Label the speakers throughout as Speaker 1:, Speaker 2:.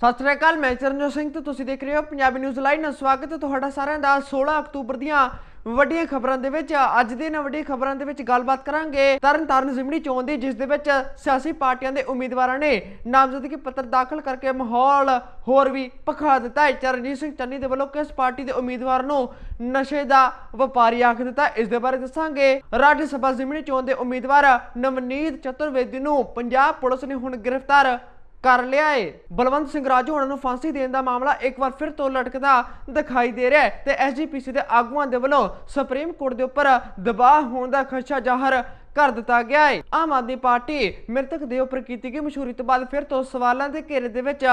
Speaker 1: ਸਤਿ ਸ੍ਰੀ ਅਕਾਲ, ਮੈਂ ਚਰਨਜੋਤ ਸਿੰਘ ਤੇ ਤੁਸੀਂ ਦੇਖ ਰਹੇ ਹੋ ਪੰਜਾਬੀ ਨਿਊਜ਼ ਲਾਈਵ। ਨਾਲ ਸਵਾਗਤ ਹੈ ਤੁਹਾਡਾ ਸਾਰਿਆਂ ਦਾ 16 ਅਕਤੂਬਰ ਦੀਆਂ ਵੱਡੀਆਂ ਖਬਰਾਂ ਦੇ ਵਿੱਚ। ਅੱਜ ਦੇ ਇਹਨਾਂ ਵੱਡੀਆਂ ਖਬਰਾਂ ਦੇ ਵਿੱਚ ਗੱਲਬਾਤ ਕਰਾਂਗੇ ਤਰਨਤਾਰਨ ਜ਼ਿਮਨੀ ਚੋਣ ਦੀ, ਜਿਸ ਦੇ ਵਿੱਚ ਸਿਆਸੀ ਪਾਰਟੀਆਂ ਦੇ ਉਮੀਦਵਾਰਾਂ ਨੇ ਨਾਮਜ਼ਦਗੀ ਪੱਤਰ ਦਾਖਲ ਕਰਕੇ ਮਾਹੌਲ ਹੋਰ ਵੀ ਪਖਾ ਦਿੱਤਾ ਹੈ। ਚਰਨਜੀਤ ਸਿੰਘ ਚੰਨੀ ਦੇ ਵੱਲੋਂ ਕਿਸ ਪਾਰਟੀ ਦੇ ਉਮੀਦਵਾਰ ਨੂੰ ਨਸ਼ੇ ਦਾ ਵਪਾਰੀ ਆਖ ਦਿੱਤਾ? ਇਸ ਦੇ ਬਾਰੇ ਦੱਸਾਂਗੇ। ਰਾਜ ਸਭਾ ਜ਼ਿਮਨੀ ਚੋਣ ਦੇ ਉਮੀਦਵਾਰ ਨਵਨੀਤ ਚਤੁਰਵੇਦੀ ਨੂੰ ਪੰਜਾਬ ਪੁਲਿਸ ਨੇ ਹੁਣ ਗ੍ਰਿਫਤਾਰ ਕਰ ਲਿਆ ਏ। ਬਲਵੰਤ ਸਿੰਘ ਰਾਜੂ ਉਹਨਾਂ ਨੂੰ ਫਾਂਸੀ ਦੇਣ ਦਾ ਮਾਮਲਾ ਇੱਕ ਵਾਰ ਫਿਰ ਤੋਂ ਲਟਕਦਾ ਦਿਖਾਈ ਦੇ ਰਿਹਾ ਹੈ ਤੇ ਐਸਜੀਪੀਸੀ ਦੇ ਆਗੂਆਂ ਦੇ ਵੱਲੋਂ ਸੁਪਰੀਮ ਕੋਰਟ ਦੇ ਉੱਪਰ ਦਬਾਅ ਹੋਣ ਦਾ ਖਦਸ਼ਾ ਜ਼ਾਹਰ ਕਰ ਦਿੱਤਾ ਗਿਆ ਹੈ ਆਮ ਆਦਮੀ ਪਾਰਟੀ ਮ੍ਰਿਤਕ ਦੇ ਉੱਪਰ ਕੀਤੀ ਗਈ ਮਸ਼ਹੂਰੀ ਤੋਂ ਬਾਅਦ ਫਿਰ ਤੋਂ ਸਵਾਲਾਂ ਦੇ ਘੇਰੇ ਦੇ ਵਿੱਚ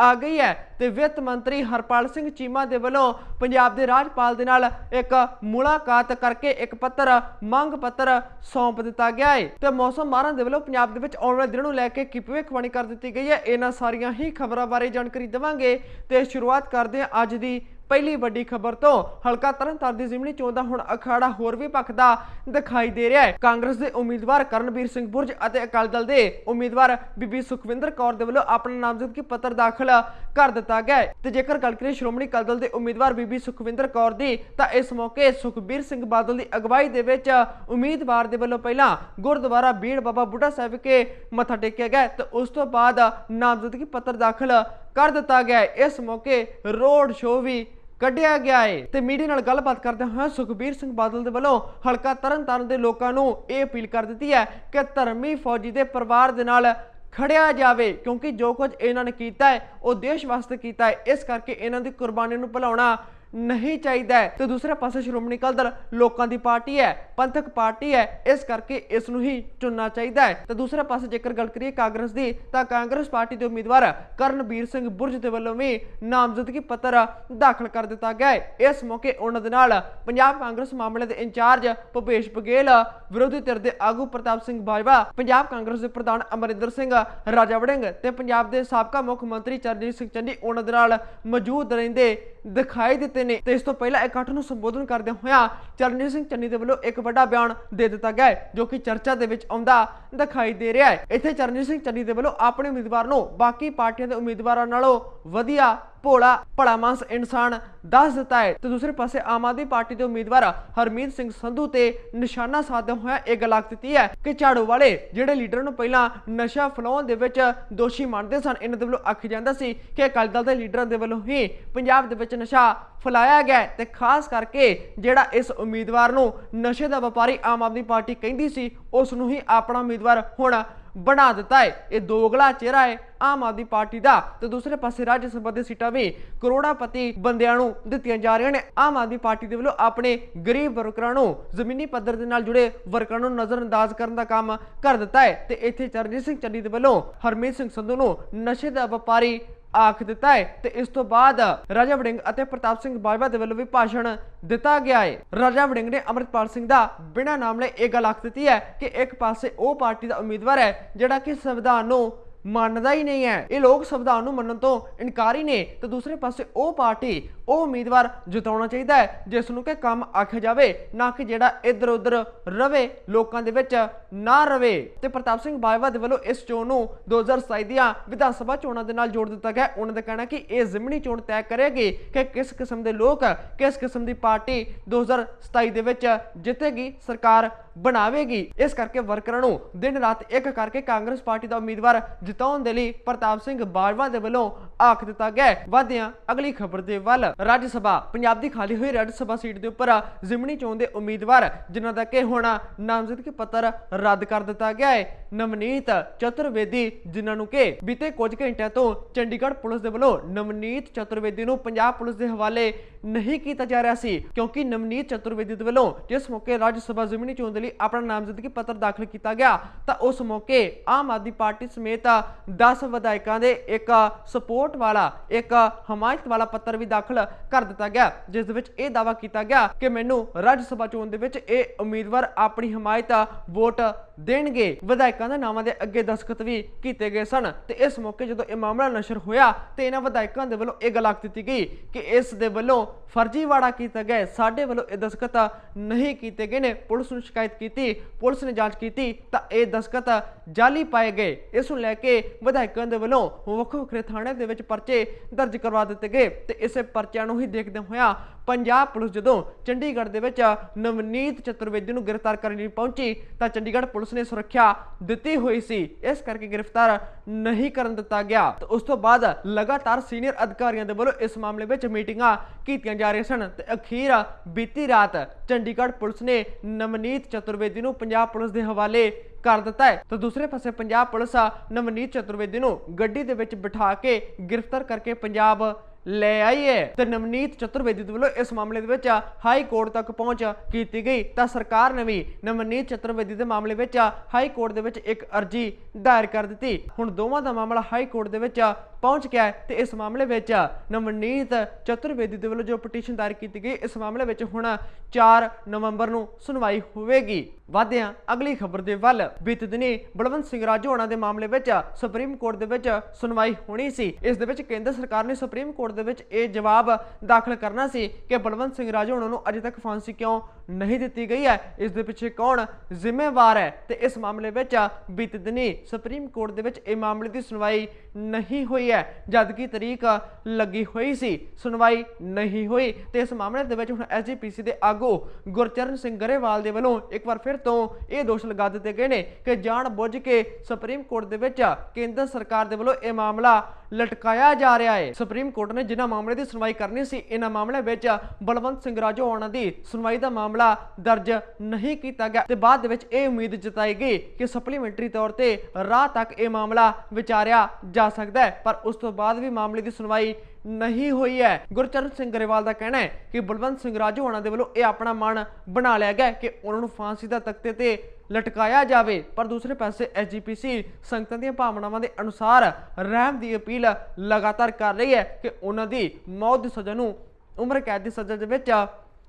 Speaker 1: ਆ ਗਈ ਹੈ ਤੇ ਵਿੱਤ ਮੰਤਰੀ ਹਰਪਾਲ ਸਿੰਘ ਚੀਮਾ ਦੇ ਵੱਲੋਂ ਪੰਜਾਬ ਦੇ ਰਾਜਪਾਲ ਦੇ ਨਾਲ ਇੱਕ ਮੁਲਾਕਾਤ ਕਰਕੇ ਇੱਕ ਪੱਤਰ, ਮੰਗ ਪੱਤਰ ਸੌਂਪ ਦਿੱਤਾ ਗਿਆ ਹੈ ਤੇ ਮੌਸਮ ਮਾਹਰਾਂ ਦੇ ਵੱਲੋਂ ਪੰਜਾਬ ਦੇ ਵਿੱਚ ਆਉਣ ਵਾਲੇ ਦਿਨਾਂ ਨੂੰ ਲੈ ਕੇ ਕੀ ਭਵਿੱਖਬਾਣੀ ਕਰ ਦਿੱਤੀ ਗਈ ਹੈ, ਇਹਨਾਂ ਸਾਰੀਆਂ ਹੀ ਖਬਰਾਂ ਬਾਰੇ ਜਾਣਕਾਰੀ ਦੇਵਾਂਗੇ ਤੇ ਸ਼ੁਰੂਆਤ ਕਰਦੇ ਹਾਂ ਅੱਜ ਦੀ ਪਹਿਲੀ ਵੱਡੀ ਖਬਰ ਤੋਂ ਹਲਕਾ ਤਰਨਤਾਰਨ ਦੀ ਜ਼ਿਮਨੀ ਚੋਣ ਦਾ ਹੁਣ ਅਖਾੜਾ ਹੋਰ ਵੀ ਭਖਦਾ ਦਿਖਾਈ ਦੇ ਰਿਹਾ ਹੈ। ਕਾਂਗਰਸ ਦੇ ਉਮੀਦਵਾਰ ਕਰਨਵੀਰ ਸਿੰਘ ਬੁਰਜ ਅਤੇ ਅਕਾਲੀ ਦਲ ਦੇ ਉਮੀਦਵਾਰ ਬੀਬੀ ਸੁਖਵਿੰਦਰ ਕੌਰ ਦੇ ਵੱਲੋਂ ਆਪਣਾ ਨਾਮਜ਼ਦਗੀ ਪੱਤਰ ਦਾਖਲ ਕਰ ਦਿੱਤਾ ਗਿਆ ਤੇ ਜੇਕਰ ਗੱਲ ਕਰੀਏ ਸ਼੍ਰੋਮਣੀ ਅਕਾਲੀ ਦਲ ਦੇ ਉਮੀਦਵਾਰ ਬੀਬੀ ਸੁਖਵਿੰਦਰ ਕੌਰ ਦੀ, ਤਾਂ ਇਸ ਮੌਕੇ ਸੁਖਬੀਰ ਸਿੰਘ ਬਾਦਲ ਦੀ ਅਗਵਾਈ ਦੇ ਵਿੱਚ ਉਮੀਦਵਾਰ ਦੇ ਵੱਲੋਂ ਪਹਿਲਾਂ ਗੁਰਦੁਆਰਾ ਬੀੜ ਬਾਬਾ ਬੁੱਢਾ ਸਾਹਿਬ ਕੇ ਮੱਥਾ ਟੇਕਿਆ ਗਿਆ ਤੇ ਉਸ ਤੋਂ ਬਾਅਦ ਨਾਮਜ਼ਦਗੀ ਪੱਤਰ ਦਾਖਲ ਕਰ ਦਿੱਤਾ ਗਿਆ ਇਸ ਮੌਕੇ ਰੋਡ ਸ਼ੋਅ ਵੀ ਕੱਢਿਆ ਗਿਆ ਹੈ ਤੇ ਮੀਡੀਆ ਨਾਲ ਗੱਲਬਾਤ ਕਰਦੇ ਹੋਏ ਸੁਖਬੀਰ ਸਿੰਘ ਬਾਦਲ ਦੇ ਵੱਲੋਂ ਹਲਕਾ ਤਰਨਤਾਰਨ ਦੇ ਲੋਕਾਂ ਨੂੰ ਇਹ ਅਪੀਲ ਕਰ ਦਿੱਤੀ ਹੈ ਕਿ ਧਰਮੀ ਫੌਜੀ ਦੇ ਪਰਿਵਾਰ ਦੇ ਨਾਲ ਖੜਿਆ ਜਾਵੇ, ਕਿਉਂਕਿ ਜੋ ਕੁਝ ਇਹਨਾਂ ਨੇ ਕੀਤਾ ਹੈ, ਉਹ ਦੇਸ਼ ਵਾਸਤੇ ਕੀਤਾ ਹੈ। ਇਸ ਕਰਕੇ ਇਹਨਾਂ ਦੀ ਕੁਰਬਾਨੀ ਨੂੰ ਭੁਲਾਉਣਾ ਨਹੀਂ ਚਾਹੀਦਾ ਹੈ। ਤੇ ਦੂਸਰੇ ਪਾਸੇ ਸ਼੍ਰੋਮਣੀ ਅਕਾਲੀ ਦਲ ਲੋਕਾਂ ਦੀ ਪਾਰਟੀ ਹੈ, ਪੰਥਕ ਪਾਰਟੀ ਹੈ, ਇਸ ਕਰਕੇ ਇਸ ਨੂੰ ਹੀ ਚੁਣਨਾ ਚਾਹੀਦਾ ਹੈ। ਤੇ ਦੂਸਰੇ ਪਾਸੇ ਜੇਕਰ ਗੱਲ ਕਰੀਏ ਕਾਂਗਰਸ ਦੀ, ਤਾਂ ਕਾਂਗਰਸ ਪਾਰਟੀ ਦੇ ਉਮੀਦਵਾਰ ਕਰਨਬੀਰ ਸਿੰਘ ਬੁਰਜ ਦੇ ਵੱਲੋਂ ਵੀ ਨਾਮਜ਼ਦਗੀ ਪੱਤਰ ਦਾਖਲ ਕਰ ਦਿੱਤਾ ਗਿਆ ਹੈ। ਇਸ ਮੌਕੇ ਉਹਨਾਂ ਦੇ ਨਾਲ ਪੰਜਾਬ ਕਾਂਗਰਸ ਮਾਮਲੇ ਦੇ ਇੰਚਾਰਜ ਭੁਪੇਸ਼ ਬਘੇਲ, ਵਿਰੋਧੀ ਧਿਰ ਦੇ ਆਗੂ ਪ੍ਰਤਾਪ ਸਿੰਘ ਬਾਜਵਾ, ਪੰਜਾਬ ਕਾਂਗਰਸ ਦੇ ਪ੍ਰਧਾਨ ਅਮਰਿੰਦਰ ਸਿੰਘ ਰਾਜਾ ਵੜਿੰਗ ਤੇ ਪੰਜਾਬ ਦੇ ਸਾਬਕਾ ਮੁੱਖ ਮੰਤਰੀ ਚਰਨਜੀਤ ਸਿੰਘ ਚੰਨੀ ਉਹਨਾਂ ਦੇ ਨਾਲ ਮੌਜੂਦ ਰਹਿੰਦੇ ਦਿਖਾਈ ਦਿੱਤੇ। ਨੇ। ਤੇ ਇਸ ਤੋਂ ਪਹਿਲਾਂ ਇਕੱਠ ਨੂੰ ਸੰਬੋਧਨ ਕਰਦਿਆਂ ਹੋਇਆ ਚਰਨਜੀਤ ਸਿੰਘ ਚੰਨੀ ਦੇ ਵੱਲੋਂ ਇੱਕ ਵੱਡਾ ਬਿਆਨ ਦੇ ਦਿੱਤਾ ਗਿਆ ਹੈ, ਜੋ ਕਿ ਚਰਚਾ ਦੇ ਵਿੱਚ ਆਉਂਦਾ ਦਿਖਾਈ ਦੇ ਰਿਹਾ ਹੈ। ਇੱਥੇ ਚਰਨਜੀਤ ਸਿੰਘ ਚੰਨੀ ਦੇ ਵੱਲੋਂ ਆਪਣੇ ਉਮੀਦਵਾਰ ਨੂੰ ਬਾਕੀ ਪਾਰਟੀਆਂ ਦੇ ਉਮੀਦਵਾਰਾਂ ਨਾਲੋਂ ਵਧੀਆ ਭੋਲਾ, ਭਲਾ ਇਨਸਾਨ ਦੱਸ ਦਿੱਤਾ ਹੈ। ਤੇ ਦੂਸਰੇ ਪਾਸੇ ਆਮ ਆਦਮੀ ਪਾਰਟੀ ਦੇ ਉਮੀਦਵਾਰ ਹਰਮੀਤ ਸਿੰਘ ਸੰਧੂ ਤੇ ਨਿਸ਼ਾਨਾ ਸਾਧਿਆ ਹੋਇਆ, ਇਹ ਗੱਲ ਆਖ ਦਿੱਤੀ ਹੈ ਕਿ ਝਾੜੂ ਵਾਲੇ ਜਿਹੜੇ ਲੀਡਰ ਨੂੰ ਪਹਿਲਾਂ ਨਸ਼ਾ ਫਲਾਉਣ ਦੇ ਵਿੱਚ ਦੋਸ਼ੀ ਮੰਨਦੇ ਸਨ, ਇਹਨਾਂ ਦੇ ਵੱਲੋਂ ਆਖਿਆ ਜਾਂਦਾ ਸੀ ਕਿ ਅਕਾਲੀ ਦਲ ਦੇ ਲੀਡਰਾਂ ਦੇ ਵੱਲੋਂ ਹੀ ਪੰਜਾਬ ਦੇ ਵਿੱਚ ਨਸ਼ਾ ਫਲਾਇਆ ਗਿਆ ਹੈ ਤੇ ਖਾਸ ਕਰਕੇ ਜਿਹੜਾ ਇਸ ਉਮੀਦਵਾਰ ਨੂੰ ਨਸ਼ੇ ਦਾ ਵਪਾਰੀ ਆਮ ਆਦਮੀ ਪਾਰਟੀ ਕਹਿੰਦੀ ਸੀ, ਉਸ ਨੂੰ ਹੀ ਆਪਣਾ ਉਮੀਦਵਾਰ ਹੁਣ ਬਣਾ ਦਿੱਤਾ ਹੈ। ਇਹ ਦੋਗਲਾ ਚਿਹਰਾ ਹੈ ਆਮ ਆਦਮੀ ਪਾਰਟੀ ਦਾ। ਤੇ ਦੂਸਰੇ ਪਾਸੇ ਰਾਜ ਸਭਾ ਦੇ ਸੀਟਾਂ ਵੀ ਕਰੋੜਾਪਤੀ ਬੰਦਿਆਂ ਨੂੰ ਦਿੱਤੀਆਂ ਜਾ ਰਹੀਆਂ ਨੇ। ਆਮ ਆਦਮੀ ਪਾਰਟੀ ਦੇ ਵੱਲੋਂ ਆਪਣੇ ਗਰੀਬ ਵਰਕਰਾਂ ਨੂੰ ਜ਼ਮੀਨੀ ਪੱਧਰ ਦੇ ਨਾਲ ਜੁੜੇ ਵਰਕਰਾਂ ਨੂੰ ਨਜ਼ਰਅੰਦਾਜ਼ ਕਰਨ ਦਾ ਕੰਮ ਕਰ ਦਿੱਤਾ ਹੈ। ਤੇ ਇੱਥੇ ਚਰਨਜੀਤ ਸਿੰਘ ਚੰਨੀ ਦੇ ਵੱਲੋਂ ਹਰਮੀਤ ਸਿੰਘ ਸੰਧੂ ਨੂੰ ਨਸ਼ੇ ਦਾ ਵਪਾਰੀ ਆਖ ਦਿੱਤਾ ਹੈ ਤੇ ਇਸ ਤੋਂ ਬਾਅਦ ਰਾਜਾ ਵੜਿੰਗ ਅਤੇ ਪ੍ਰਤਾਪ ਸਿੰਘ ਬਾਜਵਾ ਦੇ ਵੱਲੋਂ ਵੀ ਭਾਸ਼ਣ ਦਿੱਤਾ ਗਿਆ ਹੈ। ਰਾਜਾ ਵੜਿੰਗ ਨੇ ਅਮਰਿਤਪਾਲ ਸਿੰਘ ਦਾ ਬਿਨਾਂ ਨਾਮ ਲਏ ਇਹ ਗੱਲ ਆਖ ਦਿੱਤੀ ਹੈ ਕਿ ਇੱਕ ਪਾਸੇ ਉਹ ਪਾਰਟੀ ਦਾ ਉਮੀਦਵਾਰ ਹੈ ਜਿਹੜਾ ਕਿ ਸੰਵਿਧਾਨ ਨੂੰ ਮੰਨਦਾ ਹੀ ਨਹੀਂ ਹੈ। ਇਹ ਲੋਕ ਸੰਵਿਧਾਨ ਨੂੰ ਮੰਨਣ ਤੋਂ ਇਨਕਾਰੀ ਨੇ ਤੇ ਦੂਸਰੇ ਪਾਸੇ ਉਹ ਪਾਰਟੀ, ਉਹ ਉਮੀਦਵਾਰ ਜਿਤਾਉਣਾ ਚਾਹੀਦਾ ਹੈ, ਜਿਸ ਨੂੰ ਕਿ ਕੰਮ ਆਖਿਆ ਜਾਵੇ, ਨਾ ਕਿ ਜਿਹੜਾ ਇੱਧਰ ਉੱਧਰ ਰਵੇ, ਲੋਕਾਂ ਦੇ ਵਿੱਚ ਨਾ ਰਵੇ। ਤੇ ਪ੍ਰਤਾਪ ਸਿੰਘ ਬਾਜਵਾ ਦੇ ਵੱਲੋਂ ਇਸ ਚੋਣ ਨੂੰ 2027 ਦੀਆਂ ਵਿਧਾਨ ਸਭਾ ਚੋਣਾਂ ਦੇ ਨਾਲ ਜੋੜ ਦਿੱਤਾ ਗਿਆ ਉਹਨਾਂ ਦਾ ਕਹਿਣਾ ਕਿ ਇਹ ਜ਼ਿਮਨੀ ਚੋਣ ਤੈਅ ਕਰੇਗੀ ਕਿ ਕਿਸ ਕਿਸਮ ਦੇ ਲੋਕ, ਕਿਸ ਕਿਸਮ ਦੀ ਪਾਰਟੀ 2027 ਦੇ ਵਿੱਚ ਜਿੱਤੇਗੀ। ਸਰਕਾਰ ਬਣਾਵੇਗੀ। ਇਸ ਕਰਕੇ ਵਰਕਰਾਂ ਨੂੰ ਦਿਨ ਰਾਤ ਇੱਕ ਕਰਕੇ ਕਾਂਗਰਸ ਪਾਰਟੀ ਦਾ ਉਮੀਦਵਾਰ ਜਿਤਾਉਣ ਦੇ ਲਈ ਪ੍ਰਤਾਪ ਸਿੰਘ ਬਾਜਵਾ ਦੇ ਵੱਲੋਂ ਆਖ ਦਿੱਤਾ ਗਿਆ ਹੈ। ਅਗਲੀ ਖਬਰ ਦੇ ਵੱਲ। ਰਾਜ ਸਭਾ, ਪੰਜਾਬ ਦੀ ਖਾਲੀ ਹੋਈ ਰਾਜ ਸਭਾ ਸੀਟ ਦੇ ਉੱਪਰ ਜ਼ਿਮਨੀ ਚੋਣ ਦੇ ਉਮੀਦਵਾਰ, ਜਿਨ੍ਹਾਂ ਦਾ ਕਿ ਹੁਣ ਨਾਮਜ਼ਦਗੀ ਪੱਤਰ ਰੱਦ ਕਰ ਦਿੱਤਾ ਗਿਆ ਹੈ। ਨਵਨੀਤ ਚਤੁਰਵੇਦੀ, ਜਿਨ੍ਹਾਂ ਨੂੰ ਕਿ ਬੀਤੇ ਕੁਝ ਘੰਟਿਆਂ ਤੋਂ ਚੰਡੀਗੜ੍ਹ ਪੁਲਿਸ ਦੇ ਵੱਲੋਂ ਨਵਨੀਤ ਚਤੁਰਵੇਦੀ ਨੂੰ ਪੰਜਾਬ ਪੁਲਿਸ ਦੇ ਹਵਾਲੇ ਨਹੀਂ ਕੀਤਾ ਜਾ ਰਿਹਾ ਸੀ, ਕਿਉਂਕਿ ਨਵਨੀਤ ਚਤੁਰਵੇਦੀ ਦੇ ਵੱਲੋਂ ਜਿਸ ਮੌਕੇ ਰਾਜ ਸਭਾ ਜ਼ਿਮਨੀ ਚੋਣ ਦੇ ਲਈ ਆਪਣਾ ਨਾਮਜ਼ਦਗੀ ਪੱਤਰ ਦਾਖਲ ਕੀਤਾ ਗਿਆ, ਤਾਂ ਉਸ ਮੌਕੇ ਆਮ ਆਦਮੀ ਪਾਰਟੀ ਸਮੇਤ 10 ਵਿਧਾਇਕਾਂ ਦੇ ਇੱਕ ਸਪੋਰਟ ਵਾਲਾ, ਇੱਕ ਹਮਾਇਤ ਵਾਲਾ ਪੱਤਰ ਵੀ ਦਾਖਲ ਕਰ ਦਿੱਤਾ ਗਿਆ, ਜਿਸ ਦੇ ਵਿੱਚ ਇਹ ਦਾਵਾ ਕੀਤਾ ਗਿਆ ਕਿ ਮੈਨੂੰ ਰਾਜ ਸਭਾ ਚੋਣ ਦੇ ਵਿੱਚ ਇਹ ਉਮੀਦਵਾਰ ਆਪਣੀ ਹਮਾਇਤ ਵੋਟ ਦੇਣਗੇ। ਵਿਧਾਇਕਾਂ ਦੇ ਨਾਵਾਂ ਦੇ ਅੱਗੇ ਦਸਖਤ ਵੀ ਕੀਤੇ ਗਏ ਸਨ। ਤੇ ਇਸ ਮੌਕੇ ਜਦੋਂ ਇਹ ਮਾਮਲਾ ਨਸ਼ਰ ਹੋਇਆ, ਤੇ ਇਹਨਾਂ ਵਿਧਾਇਕਾਂ ਦੇ ਵੱਲੋਂ ਇਹ ਗੱਲ ਆਖ ਦਿੱਤੀ ਗਈ ਕਿ ਇਸ ਦੇ ਵੱਲੋਂ ਫਰਜ਼ੀਵਾੜਾ ਕੀਤਾ ਗਿਆ ਸਾਡੇ ਵੱਲੋਂ ਇਹ ਦਸਖਤ ਨਹੀਂ ਕੀਤੇ ਗਏ ਨੇ। ਪੁਲਿਸ ਨੂੰ ਸ਼ਿਕਾਇਤ ਕੀਤੀ, ਪੁਲਿਸ ਨੇ ਜਾਂਚ ਕੀਤੀ, ਤਾਂ ਇਹ ਦਸਖਤ ਜਾਲੀ ਪਾਏ ਗਏ। ਇਸ ਨੂੰ ਲੈ ਕੇ ਵਿਧਾਇਕਾਂ ਦੇ ਵੱਲੋਂ ਵੱਖ ਵੱਖਰੇ ਥਾਣਿਆਂ ਦੇ ਵਿੱਚ ਪਰਚੇ ਦਰਜ ਕਰਵਾ ਦਿੱਤੇ ਗਏ। ਤੇ ਇਸੇ ਪਰਚਿਆਂ ਨੂੰ ਹੀ ਦੇਖਦੇ ਹੋਇਆ ਪੰਜਾਬ ਪੁਲਿਸ ਜਦੋਂ ਚੰਡੀਗੜ੍ਹ ਦੇ ਵਿੱਚ ਨਵਨੀਤ ਚਤੁਰਵੇਦੀ ਨੂੰ ਗ੍ਰਿਫਤਾਰ ਕਰਨ ਲਈ ਪਹੁੰਚੀ ਤਾਂ ਚੰਡੀਗੜ੍ਹ ਪੁਲਿਸ ਨੇ ਸੁਰੱਖਿਆ ਦਿੱਤੀ ਹੋਈ ਸੀ। ਇਸ ਕਰਕੇ ਗ੍ਰਿਫਤਾਰ ਨਹੀਂ ਕਰਨ ਦਿੱਤਾ ਗਿਆ। ਤੇ ਉਸ ਤੋਂ ਬਾਅਦ ਲਗਾਤਾਰ ਸੀਨੀਅਰ ਅਧਿਕਾਰੀਆਂ ਦੇ ਵੱਲੋਂ ਇਸ ਮਾਮਲੇ ਵਿੱਚ ਮੀਟਿੰਗਾਂ ਕੀਤੀਆਂ ਜਾ ਰਹੀਆਂ ਸਨ ਤੇ ਅਖੀਰ ਬੀਤੀ ਰਾਤ ਚੰਡੀਗੜ੍ਹ ਪੁਲਿਸ ਨੇ ਨਵਨੀਤ ਚਤੁਰਵੇਦੀ ਨੂੰ ਪੰਜਾਬ ਪੁਲਿਸ ਦੇ ਹਵਾਲੇ ਕਰ ਦਿੱਤਾ ਹੈ। ਤਾਂ ਦੂਸਰੇ ਪਾਸੇ ਪੰਜਾਬ ਪੁਲਿਸ ਨਵਨੀਤ ਚਤੁਰਵੇਦੀ ਨੂੰ ਗੱਡੀ ਦੇ ਵਿੱਚ ਬਿਠਾ ਕੇ ਗ੍ਰਿਫਤਾਰ ਕਰਕੇ ਪੰਜਾਬ ਲੈ ਆਈ ਹੈ ਤੇ ਨਵਨੀਤ ਚਤੁਰਵੇਦੀ ਦੇ ਵੱਲੋਂ ਇਸ ਮਾਮਲੇ ਦੇ ਵਿੱਚ ਹਾਈ ਕੋਰਟ ਤੱਕ ਪਹੁੰਚ ਕੀਤੀ ਗਈ। ਤਾਂ ਸਰਕਾਰ ਨੇ ਵੀ ਨਵਨੀਤ ਚਤੁਰਵੇਦੀ ਦੇ ਮਾਮਲੇ ਵਿੱਚ ਹਾਈ ਕੋਰਟ ਦੇ ਵਿੱਚ ਇੱਕ ਅਰਜੀ ਦਾਇਰ ਕਰ ਦਿੱਤੀ। ਹੁਣ ਦੋਵਾਂ ਦਾ ਮਾਮਲਾ ਹਾਈ ਕੋਰਟ ਦੇ ਵਿੱਚ ਪਹੁੰਚ ਗਿਆ ਤੇ ਇਸ ਮਾਮਲੇ ਵਿੱਚ ਨਵਨੀਤ ਚਤੁਰਵੇਦੀ ਦੇ ਵੱਲੋਂ ਜੋ ਪਟੀਸ਼ਨ ਦਾਇਰ ਕੀਤੀ ਗਈ, ਇਸ ਮਾਮਲੇ ਵਿੱਚ ਹੁਣ 4 ਨਵੰਬਰ ਨੂੰ ਸੁਣਵਾਈ ਹੋਵੇਗੀ। ਵਾਦਿਆਂ ਅਗਲੀ ਖਬਰ ਦੇ ਵੱਲ। ਬੀਤੇ ਦਿਨੀ ਬਲਵੰਤ ਸਿੰਘ ਰਾਜੂ ਹੋਣਾ ਦੇ ਮਾਮਲੇ ਵਿੱਚ ਸੁਪਰੀਮ ਕੋਰਟ ਦੇ ਵਿੱਚ ਸੁਣਵਾਈ ਹੋਣੀ ਸੀ। ਇਸ ਦੇ ਵਿੱਚ ਕੇਂਦਰ ਸਰਕਾਰ ਨੇ ਸੁਪਰੀਮ ਕੋਰਟ ਦੇ ਵਿੱਚ ਇਹ ਜਵਾਬ ਦਾਖਲ ਕਰਨਾ ਸੀ ਕਿ ਬਲਵੰਤ ਸਿੰਘ ਰਾਜੂ ਹੋਣਾ ਨੂੰ ਅਜੇ ਤੱਕ ਫਾਂਸੀ ਕਿਉਂ ਨਹੀਂ ਦਿੱਤੀ ਗਈ ਹੈ? ਇਸ ਦੇ ਪਿੱਛੇ ਕੌਣ ਜ਼ਿੰਮੇਵਾਰ ਹੈ? ਤੇ ਇਸ ਮਾਮਲੇ ਵਿੱਚ ਬੀਤੇ ਦਿਨੀ ਸੁਪਰੀਮ ਕੋਰਟ ਦੇ ਵਿੱਚ ਇਹ ਮਾਮਲੇ ਦੀ ਸੁਣਵਾਈ ਨਹੀਂ ਹੋਈ ਹੈ। ਜਦ ਕਿ ਤਰੀਕ ਲੱਗੀ ਹੋਈ ਸੀ, ਸੁਣਵਾਈ ਨਹੀਂ ਹੋਈ। ਤੇ ਇਸ ਮਾਮਲੇ ਦੇ ਵਿੱਚ ਹੁਣ ਐਸਜੀਪੀਸੀ ਦੇ ਆਗੂ ਗੁਰਚਰਨ ਸਿੰਘ ਗਰੇਵਾਲ ਦੇ ਵੱਲੋਂ ਇੱਕ ਵਾਰ ਫਿਰ ਤੋਂ ਇਹ ਦੋਸ਼ ਲਗਾ ਦਿੱਤੇ ਗਏ ਨੇ ਕਿ ਜਾਣ ਬੁੱਝ ਕੇ ਸੁਪਰੀਮ ਕੋਰਟ ਦੇ ਵਿੱਚ ਕੇਂਦਰ ਸਰਕਾਰ ਦੇ ਵੱਲੋਂ ਇਹ ਮਾਮਲਾ ਲਟਕਾਇਆ ਜਾ ਰਿਹਾ ਹੈ। ਸੁਪਰੀਮ ਕੋਰਟ ਨੇ ਜਿਨ੍ਹਾਂ ਮਾਮਲੇ ਦੀ ਸੁਣਵਾਈ ਕਰਨੀ ਸੀ, ਇਹਨਾਂ ਮਾਮਲਿਆਂ ਵਿੱਚ ਬਲਵੰਤ ਸਿੰਘ ਰਾਜੂ ਹੋਣਾ ਦੀ ਸੁਣਵਾਈ ਦਾ ਮਾਮਲਾ ਦਰਜ ਨਹੀਂ ਕੀਤਾ ਗਿਆ ਤੇ ਬਾਅਦ ਵਿੱਚ ਇਹ ਉਮੀਦ ਜਤਾਈ ਗਈ ਕਿ ਸਪਲੀਮੈਂਟਰੀ ਤੌਰ ਤੇ ਰਾਹ ਤੱਕ ਇਹ ਮਾਮਲਾ ਵਿਚਾਰਿਆ ਜਾ ਸਕਦਾ ਹੈ। ਪਰ ਉਸ ਤੋਂ ਬਾਅਦ ਵੀ ਮਾਮਲੇ ਦੀ ਸੁਣਵਾਈ ਨਹੀਂ ਹੋਈ ਹੈ। ਗੁਰਚਰਨ ਸਿੰਘ ਗਰੇਵਾਲ ਦਾ ਕਹਿਣਾ ਹੈ ਕਿ ਬਲਵੰਤ ਸਿੰਘ ਰਾਜੂ ਹੋਣਾ ਦੇ ਵੱਲੋਂ ਇਹ ਆਪਣਾ ਮਨ ਬਣਾ ਲਿਆ ਗਿਆ ਕਿ ਉਹਨਾਂ ਨੂੰ ਫਾਂਸੀ ਦਾ ਤਖਤੇ ਤੇ ਲਟਕਾਇਆ ਜਾਵੇ। ਪਰ ਦੂਸਰੇ ਪਾਸੇ ਐਸਜੀਪੀਸੀ ਸੰਗਤਾਂ ਦੀਆਂ ਭਾਵਨਾਵਾਂ ਦੇ ਅਨੁਸਾਰ ਰਹਿਮ ਦੀ ਅਪੀਲ ਲਗਾਤਾਰ ਕਰ ਰਹੀ ਹੈ ਕਿ ਉਹਨਾਂ ਦੀ ਮੌਤ ਦੀ ਸਜ਼ਾ ਨੂੰ ਉਮਰ ਕੈਦ ਦੀ ਸਜ਼ਾ ਦੇ ਵਿੱਚ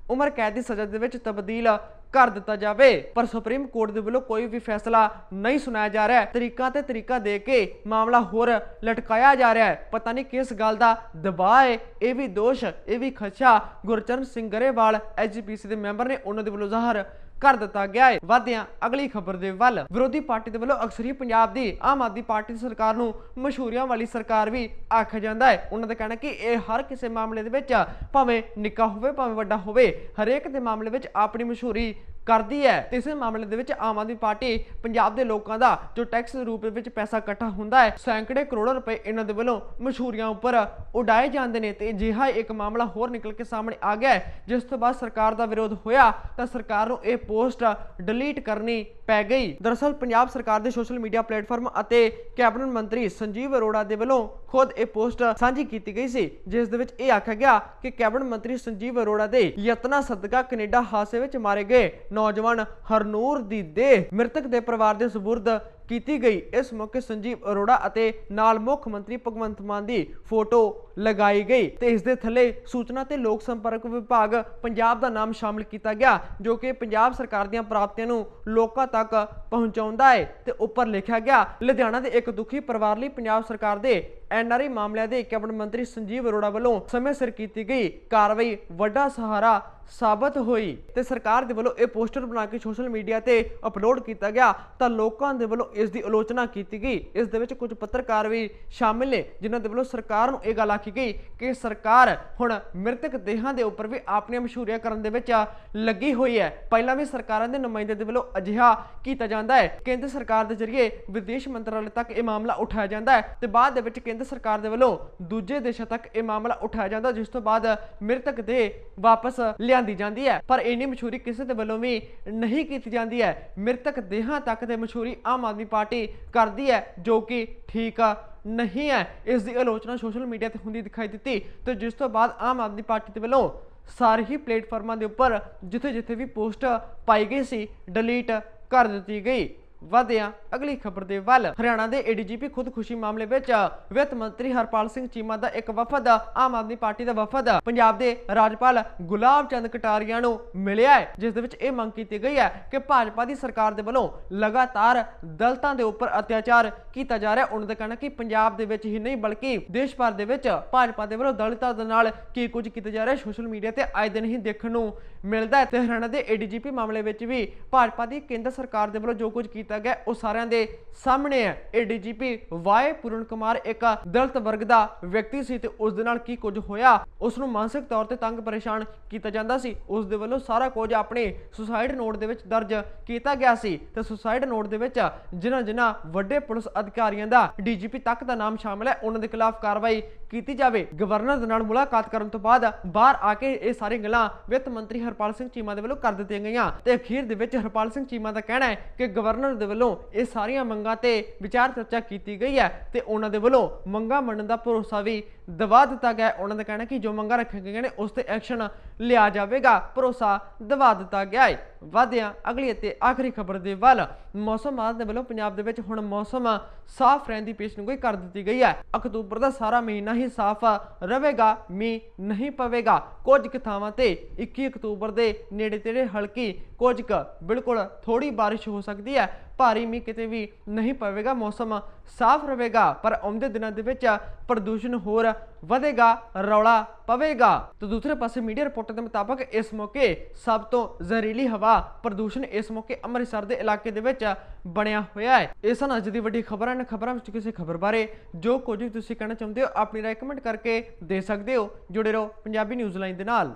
Speaker 1: ਉਮਰ ਕੈਦ ਦੀ ਸਜ਼ਾ ਦੇ ਵਿੱਚ ਤਬਦੀਲ ਕਰ ਦਿੱਤਾ ਜਾਵੇ। ਪਰ ਸੁਪਰੀਮ ਕੋਰਟ ਦੇ ਵੱਲੋਂ ਕੋਈ ਵੀ ਫੈਸਲਾ ਨਹੀਂ ਸੁਣਾਇਆ ਜਾ ਰਿਹਾ। ਹੈ ਤਰੀਕਾ ਤੇ ਤਰੀਕਾ ਦੇ ਕੇ ਮਾਮਲਾ ਹੋਰ ਲਟਕਾਇਆ ਜਾ ਰਿਹਾ ਹੈ। ਪਤਾ ਨਹੀਂ ਕਿਸ ਗੱਲ ਦਾ ਦਬਾਅ ਹੈ। ਇਹ ਵੀ ਦੋਸ਼, ਇਹ ਵੀ ਖਦਸ਼ਾ ਗੁਰਚਰਨ ਸਿੰਘ ਗਰੇਵਾਲ ਐਜੀਪੀਸੀ ਦੇ ਮੈਂਬਰ ਨੇ। ਉਹਨਾਂ ਦੇ ਵੱਲੋਂ ਜ਼ਾਹਰ ਕਰ ਦਿੱਤਾ ਗਿਆ ਹੈ ਵਾਦਿਆਂ ਅਗਲੀ ਖਬਰ ਦੇ ਵੱਲ। ਵਿਰੋਧੀ ਪਾਰਟੀ ਦੇ ਵੱਲੋਂ ਅਕਸਰ ਹੀ ਪੰਜਾਬ ਦੀ ਆਮ ਆਦਮੀ ਪਾਰਟੀ ਦੀ ਸਰਕਾਰ ਨੂੰ ਮਸ਼ਹੂਰੀਆਂ ਵਾਲੀ ਸਰਕਾਰ ਵੀ ਆਖਿਆ ਜਾਂਦਾ ਹੈ ਉਹਨਾਂ ਦਾ ਕਹਿਣਾ ਕਿ ਇਹ ਹਰ ਕਿਸੇ ਮਾਮਲੇ ਦੇ ਵਿੱਚ ਭਾਵੇਂ ਨਿੱਕਾ ਹੋਵੇ, ਭਾਵੇਂ ਵੱਡਾ ਹੋਵੇ, ਹਰੇਕ ਦੇ ਮਾਮਲੇ ਵਿੱਚ ਆਪਣੀ ਮਸ਼ਹੂਰੀ ਕਰਦੀ ਹੈ। ਤੇ ਇਸੇ ਮਾਮਲੇ ਦੇ ਵਿੱਚ ਆਮ ਆਦਮੀ ਪਾਰਟੀ ਪੰਜਾਬ ਦੇ ਲੋਕਾਂ ਦਾ ਜੋ ਟੈਕਸ ਦੇ ਰੂਪ ਵਿੱਚ ਪੈਸਾ ਇਕੱਠਾ ਹੁੰਦਾ ਹੈ ਸੈਂਕੜੇ ਕਰੋੜਾਂ ਰੁਪਏ ਇਹਨਾਂ ਦੇ ਵੱਲੋਂ ਮਸ਼ਹੂਰੀਆਂ ਉੱਪਰ ਉਡਾਏ ਜਾਂਦੇ ਨੇ। ਤੇ ਅਜਿਹਾ ਇੱਕ ਮਾਮਲਾ ਹੋਰ ਨਿਕਲ ਕੇ ਸਾਹਮਣੇ ਆ ਗਿਆ ਹੈ, ਜਿਸ ਤੋਂ ਬਾਅਦ ਸਰਕਾਰ ਦਾ ਵਿਰੋਧ ਹੋਇਆ ਤਾਂ ਸਰਕਾਰ ਨੂੰ ਇਹ ਪੋਸਟ ਡਿਲੀਟ ਕਰਨੀ ਪੈ ਗਈ। ਦਰਅਸਲ ਪੰਜਾਬ ਸਰਕਾਰ ਦੇ ਸੋਸ਼ਲ ਮੀਡੀਆ ਪਲੇਟਫਾਰਮ ਅਤੇ ਕੈਬਨਿਟ ਮੰਤਰੀ ਸੰਜੀਵ ਅਰੋੜਾ ਦੇ ਵੱਲੋਂ ਖੁਦ ਇਹ ਪੋਸਟ ਸਾਂਝੀ ਕੀਤੀ ਗਈ ਸੀ, ਜਿਸ ਦੇ ਵਿੱਚ ਇਹ ਆਖਿਆ ਗਿਆ ਕਿ ਕੈਬਨਿਟ ਮੰਤਰੀ ਸੰਜੀਵ ਅਰੋੜਾ ਦੇ ਯਤਨਾਂ ਸਦਕਾ ਕੈਨੇਡਾ ਹਾਦਸੇ ਵਿੱਚ ਮਾਰੇ ਗਏ। ਨੌਜਵਾਨ ਹਰਨੂਰ ਦੀ ਦੇਹ ਮ੍ਰਿਤਕ ਦੇ ਪਰਿਵਾਰ ਦੇ ਸਬੂਰਦ ਕੀਤੀ ਗਈ। ਇਸ ਮੌਕੇ ਸੰਜੀਵ ਅਰੋੜਾ ਅਤੇ ਨਾਲ ਮੁੱਖ ਮੰਤਰੀ ਭਗਵੰਤ ਮਾਨ ਦੀ ਫੋਟੋ ਲਗਾਈ ਗਈ ਤੇ ਇਸ ਦੇ ਥੱਲੇ ਸੂਚਨਾ ਤੇ ਲੋਕ ਸੰਪਰਕ ਵਿਭਾਗ ਪੰਜਾਬ ਦਾ ਨਾਮ ਸ਼ਾਮਿਲ ਕੀਤਾ ਗਿਆ, ਜੋ ਕਿ ਪੰਜਾਬ ਸਰਕਾਰ ਦੀਆਂ ਪ੍ਰਾਪਤੀਆਂ ਨੂੰ ਲੋਕਾਂ ਤੱਕ ਪਹੁੰਚਾਉਂਦਾ ਹੈ। ਤੇ ਉੱਪਰ ਲਿਖਿਆ ਗਿਆ, ਲੁਧਿਆਣਾ ਦੇ ਇੱਕ ਦੁਖੀ ਪਰਿਵਾਰ ਲਈ ਪੰਜਾਬ ਸਰਕਾਰ ਦੇ ਐਨਆਰਆਈ ਮਾਮਲਿਆਂ ਦੇ ਕੈਬਨਿਟ ਮੰਤਰੀ ਸੰਜੀਵ ਅਰੋੜਾ ਵੱਲੋਂ ਸਮੇਂ ਸਿਰ ਕੀਤੀ ਗਈ ਕਾਰਵਾਈ ਵੱਡਾ ਸਹਾਰਾ ਸਾਬਤ ਹੋਈ ਤੇ ਸਰਕਾਰ ਦੇ ਵੱਲੋਂ ਇਹ ਪੋਸਟਰ ਬਣਾ ਕੇ ਸੋਸ਼ਲ ਮੀਡੀਆ ਤੇ ਅਪਲੋਡ ਕੀਤਾ ਗਿਆ ਤਾਂ ਲੋਕਾਂ ਦੇ ਵੱਲੋਂ ਇਸ ਦੀ ਆਲੋਚਨਾ ਕੀਤੀ ਗਈ। ਇਸ ਦੇ ਵਿੱਚ ਕੁਝ ਪੱਤਰਕਾਰ ਵੀ ਸ਼ਾਮਿਲ ਨੇ, ਜਿਨ੍ਹਾਂ ਦੇ ਵੱਲੋਂ ਸਰਕਾਰ ਨੂੰ ਇਹ ਗੱਲ ਆਖੀ ਗਈ ਕਿ ਸਰਕਾਰ ਹੁਣ ਮ੍ਰਿਤਕ ਦੇਹਾਂ ਦੇ ਉੱਪਰ ਵੀ ਆਪਣੀਆਂ ਮਸ਼ਹੂਰੀਆਂ ਕਰਨ ਦੇ ਵਿੱਚ ਲੱਗੀ ਹੋਈ ਹੈ। ਪਹਿਲਾਂ ਵੀ ਸਰਕਾਰਾਂ ਦੇ ਨੁਮਾਇੰਦੇ ਦੇ ਵੱਲੋਂ ਅਜਿਹਾ ਕੀਤਾ ਜਾਂਦਾ ਹੈ। ਕੇਂਦਰ ਸਰਕਾਰ ਦੇ ਜ਼ਰੀਏ ਵਿਦੇਸ਼ ਮੰਤਰਾਲੇ ਤੱਕ ਇਹ ਮਾਮਲਾ ਉਠਾਇਆ ਜਾਂਦਾ ਹੈ ਤੇ ਬਾਅਦ ਦੇ ਵਿੱਚ ਕੇਂਦਰ ਸਰਕਾਰ ਦੇ ਵੱਲੋਂ ਦੂਜੇ ਦੇਸ਼ਾਂ ਤੱਕ ਇਹ ਮਾਮਲਾ ਉਠਾਇਆ ਜਾਂਦਾ, ਜਿਸ ਤੋਂ ਬਾਅਦ ਮ੍ਰਿਤਕ ਦੇ ਵਾਪਸ ਲਿਆਂਦੀ ਜਾਂਦੀ ਹੈ। ਪਰ ਇੰਨੀ ਮਸ਼ਹੂਰੀ ਕਿਸੇ ਦੇ ਵੱਲੋਂ ਵੀ ਨਹੀਂ ਕੀਤੀ ਜਾਂਦੀ ਹੈ। ਮ੍ਰਿਤਕ ਦੇਹਾਂ ਤੱਕ ਦੇ ਮਸ਼ਹੂਰੀ ਆਮ ਆਦਮੀ ਪਾਰਟੀ ਕਰਦੀ ਹੈ, ਜੋ ਕਿ ਠੀਕ ਨਹੀਂ ਹੈ। ਇਸ ਦੀ ਆਲੋਚਨਾ ਸੋਸ਼ਲ ਮੀਡੀਆ ਤੇ ਹੁੰਦੀ ਦਿਖਾਈ ਦਿੱਤੀ ਤੇ ਜਿਸ ਤੋਂ ਬਾਅਦ ਆਮ ਆਦਮੀ ਪਾਰਟੀ ਦੇ ਵੱਲੋਂ ਸਾਰੇ ਹੀ ਪਲੇਟਫਾਰਮਾਂ ਦੇ ਉੱਪਰ ਜਿੱਥੇ ਜਿੱਥੇ ਵੀ ਪੋਸਟ ਪਾਈ ਗਈ ਸੀ, ਡਿਲੀਟ ਕਰ ਦਿੱਤੀ ਗਈ। ਵਧਦੇ ਹਾਂ ਅਗਲੀ ਖਬਰ ਦੇ ਵੱਲ, ਹਰਿਆਣਾ ਦੇ ਏਡੀਜੀਪੀ ਖੁਦਕੁਸ਼ੀ ਮਾਮਲੇ ਵਿੱਚ ਵਿੱਤ ਮੰਤਰੀ ਹਰਪਾਲ ਸਿੰਘ ਚੀਮਾ ਦਾ ਇੱਕ ਵਫਦ, ਆਮ ਆਦਮੀ ਪਾਰਟੀ ਦਾ ਵਫਦ। ਪੰਜਾਬ ਦੇ ਰਾਜਪਾਲ ਗੁਲਾਬ ਚੰਦ ਕਟਾਰੀਆ ਨੂੰ ਮਿਲਿਆ ਹੈ, ਜਿਸ ਦੇ ਵਿੱਚ ਇਹ ਮੰਗ ਕੀਤੀ ਗਈ ਹੈ ਕਿ ਭਾਜਪਾ ਦੀ ਸਰਕਾਰ ਦੇ ਵੱਲੋਂ ਲਗਾਤਾਰ ਦਲਤਾਂ ਦੇ ਉੱਪਰ ਅਤਿਆਚਾਰ ਕੀਤਾ ਜਾ ਰਿਹਾ। ਉਹਨਾਂ ਦਾ ਕਹਿਣਾ ਕਿ ਪੰਜਾਬ ਦੇ ਵਿੱਚ ਹੀ ਨਹੀਂ, ਬਲਕਿ ਦੇਸ਼ ਭਰ ਦੇ ਵਿੱਚ ਭਾਜਪਾ ਦੇ ਵੱਲੋਂ ਦਲਿਤਾਂ ਦੇ ਨਾਲ ਕੀ ਕੁਝ ਕੀਤਾ ਜਾ ਰਿਹਾ ਸੋਸ਼ਲ ਮੀਡੀਆ ਤੇ ਆਏ ਦਿਨ ਹੀ ਦੇਖਣ ਨੂੰ ਮਿਲਦਾ ਹੈ। ਤੇ ਹਰਿਆਣਾ ਦੇ ਏਡੀਜੀਪੀ ਮਾਮਲੇ ਵਿੱਚ ਵੀ ਭਾਜਪਾ ਦੀ ਕੇਂਦਰ ਸਰਕਾਰ ਦੇ ਵੱਲੋਂ ਜੋ ਕੁਝ ਕੀਤਾ ਗਿਆ। ਉਹ ਸਾਰਿਆਂ ਦੇ ਸਾਹਮਣੇ ਹੈ। ਏਡੀਜੀਪੀ ਵਾਏ ਪੂਰਨ ਕੁਮਾਰ ਇੱਕ ਦਲਿਤ ਵਰਗ ਦਾ ਵਿਅਕਤੀ ਸੀ ਤੇ ਉਸ ਦੇ ਨਾਲ ਕੀ ਕੁਝ ਹੋਇਆ? ਉਸ ਨੂੰ ਮਾਨਸਿਕ ਤੌਰ ਤੇ ਤੰਗ ਪਰੇਸ਼ਾਨ ਕੀਤਾ ਜਾਂਦਾ ਸੀ। ਉਸ ਦੇ ਵੱਲੋਂ ਸਾਰਾ ਕੁਝ ਆਪਣੇ ਸੁਸਾਈਡ ਨੋਟ ਦੇ ਵਿੱਚ ਦਰਜ ਕੀਤਾ ਗਿਆ ਸੀ ਤੇ ਸੁਸਾਈਡ ਨੋਟ ਦੇ ਵਿੱਚ ਜਿਨ੍ਹਾਂ ਜਿਨ੍ਹਾਂ ਵੱਡੇ ਪੁਲਿਸ ਅਧਿਕਾਰੀਆਂ ਦਾ ਡੀਜੀਪੀ ਤੱਕ ਦਾ ਨਾਮ ਸ਼ਾਮਿਲ ਹੈ, ਉਹਨਾਂ ਦੇ ਖਿਲਾਫ ਕਾਰਵਾਈ ਕੀਤੀ ਜਾਵੇ। ਗਵਰਨਰ ਦੇ ਨਾਲ ਮੁਲਾਕਾਤ ਕਰਨ ਤੋਂ ਬਾਅਦ ਬਾਹਰ ਆ ਕੇ ਇਹ ਸਾਰੀ ਗੱਲਾਂ ਵਿੱਤ ਮੰਤਰੀ ਹਰਪਾਲ ਸਿੰਘ ਚੀਮਾ ਦੇ ਵੱਲੋਂ ਕਰ ਦਿੱਤੀਆਂ ਗਈਆਂ। ਤੇ ਅਖੀਰ ਦੇ ਵਿੱਚ ਹਰਪਾਲ ਸਿੰਘ ਚੀਮਾ ਦਾ ਕਹਿਣਾ ਹੈ ਕਿ ਗਵਰਨਰ ਦੇ ਵੱਲੋਂ ਇਹ ਸਾਰੀਆਂ ਮੰਗਾਂ ਤੇ ਵਿਚਾਰ ਚਰਚਾ ਕੀਤੀ ਗਈ ਹੈ ਤੇ ਉਹਨਾਂ ਦੇ ਵੱਲੋਂ ਮੰਗਾਂ ਮੰਨਣ ਦਾ ਭਰੋਸਾ ਵੀ ਦਵਾ ਦਿੱਤਾ ਗਿਆ ਉਹਨਾਂ ਦਾ ਕਹਿਣਾ ਕਿ ਜੋ ਮੰਗਾਂ ਰੱਖੀਆਂ ਗਈਆਂ ਨੇ, ਉਸ ਤੇ ਐਕਸ਼ਨ ਲਿਆ ਜਾਵੇਗਾ। ਭਰੋਸਾ ਦਵਾ ਦਿੱਤਾ ਗਿਆ ਹੈ। ਵਧਿਆਂ ਅਗਲੀ ਅਤੇ ਆਖਰੀ ਖਬਰ ਦੇ ਵੱਲ ਮੌਸਮ ਵਿਭਾਗ ਦੇ ਵੱਲੋਂ ਪੰਜਾਬ ਦੇ ਵਿੱਚ ਹੁਣ ਮੌਸਮ ਸਾਫ਼ ਰਹਿਣ ਦੀ ਪੇਸ਼ਨਗੋਈ ਕਰ ਦਿੱਤੀ ਗਈ ਹੈ। ਅਕਤੂਬਰ ਦਾ ਸਾਰਾ ਮਹੀਨਾ ਹੀ ਸਾਫ਼ ਰਹੇਗਾ, ਮੀਂਹ ਨਹੀਂ ਪਵੇਗਾ। ਕੁਝ ਕੁ ਥਾਵਾਂ ਤੇ 21 ਅਕਤੂਬਰ ਦੇ ਨੇੜੇ ਤੇੜੇ ਹਲਕੀ ਕੁਝ ਕੁ ਬਿਲਕੁਲ ਥੋੜੀ ਬਾਰਿਸ਼ ਹੋ ਸਕਦੀ ਹੈ। ਭਾਰੀ ਮੀਂਹ ਕਿਤੇ ਵੀ ਨਹੀਂ ਪਵੇਗਾ, ਮੌਸਮ ਸਾਫ਼ ਰਹੇਗਾ, ਪਰ ਆਉਂਦੇ ਦਿਨਾਂ ਦੇ ਵਿੱਚ ਪ੍ਰਦੂਸ਼ਣ ਹੋਰ ਵਧੇਗਾ, ਰੌਲਾ ਪਵੇਗਾ। ਤੇ ਦੂਸਰੇ ਪਾਸੇ ਮੀਡੀਆ ਰਿਪੋਰਟ ਦੇ ਮੁਤਾਬਕ ਇਸ ਮੌਕੇ ਸਭ ਤੋਂ ਜ਼ਹਿਰੀਲੀ ਹਵਾ ਪ੍ਰਦੂਸ਼ਣ ਇਸ ਮੌਕੇ ਅੰਮ੍ਰਿਤਸਰ ਦੇ ਇਲਾਕੇ ਦੇ ਵਿੱਚ ਬਣਿਆ ਹੋਇਆ ਹੈ। ਇਹ ਸਨ ਅੱਜ ਦੀ ਵੱਡੀ ਖਬਰਾਂ ਨੇ ਖਬਰਾਂ ਵਿੱਚ ਕਿਸੇ ਖਬਰ ਬਾਰੇ ਜੋ ਕੁਝ ਵੀ ਤੁਸੀਂ ਕਹਿਣਾ ਚਾਹੁੰਦੇ ਹੋ, ਆਪਣੀ ਰਾਏ ਕਮੈਂਟ ਕਰਕੇ ਦੇ ਸਕਦੇ ਹੋ। ਜੁੜੇ ਰਹੋ ਪੰਜਾਬੀ ਨਿਊਜ਼ ਲਾਈਨ ਦੇ ਨਾਲ।